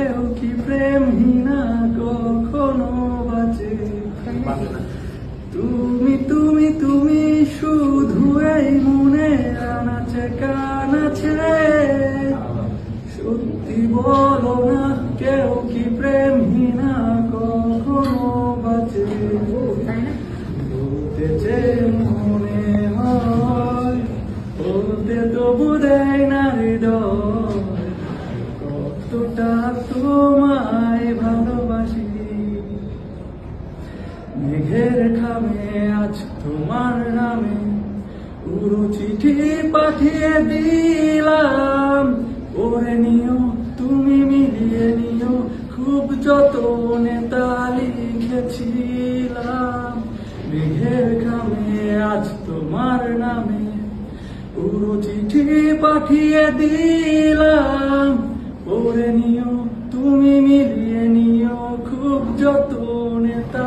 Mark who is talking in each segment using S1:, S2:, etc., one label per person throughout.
S1: কেউ কি প্রেম হিনা কখনো বাঁচে তুমি তুমি তুমি শুধু এই মনে আনাচে কানাচে। সত্যি বলো না, কেউ কি প্রেম হিনা কখনো বাঁচে বলতে যে মনে হয়, বলতে তবু দেয় না হৃদয়। কতটা তোমায় ভালোবাসি। মেঘের খামে আজ তোমার নামে পুরো চিঠি পাঠিয়ে দিলাম। পড়ে নিও, তুমি মিলিয়ে নিও, খুব যতনে তা লিখেছিলাম। মেঘের খামে আজ তোমার নামে পুরো চিঠি পাঠিয়ে দিলাম। পড়ে নিও, তুমি মিলিয়ে নিও, খুব যত নেতা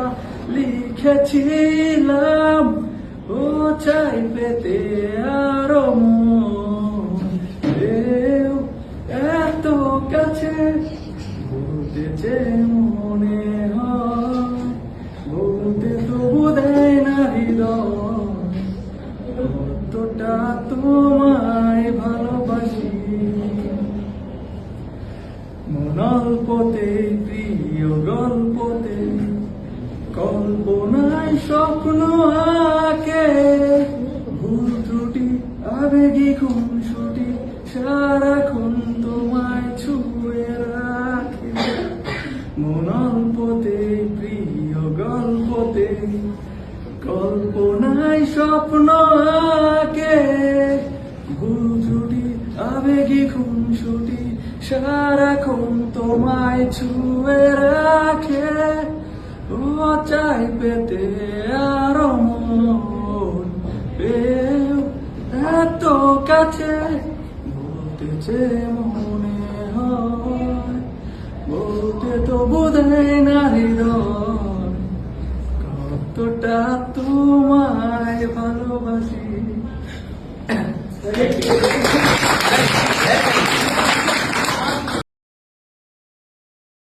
S1: লিখেছিলাম। ও চাই পেতে আরও এত কাছে যে প্রিয় গল্পতে কল্পনায় স্বপ্ন আঁকে। ভুল ত্রুটি, আবেগী খুনসুটি সারাক্ষণ তোমায় ছুঁয়ে রাখে। মনল্পতে প্রিয় গল্পতে কল্পনায় স্বপ্ন আঁকে। ভুল ত্রুটি আবেগী খুনসুটি, সারাক্ষণ তোমায় ছুঁয়ে রাখে। ও চাই পেতে আরও মন এত কাছে, বলতে যে মনে হয়, বলতে তো বোধই না হৃদয়। কতটা তোমায় ভালোবাসি। É, é.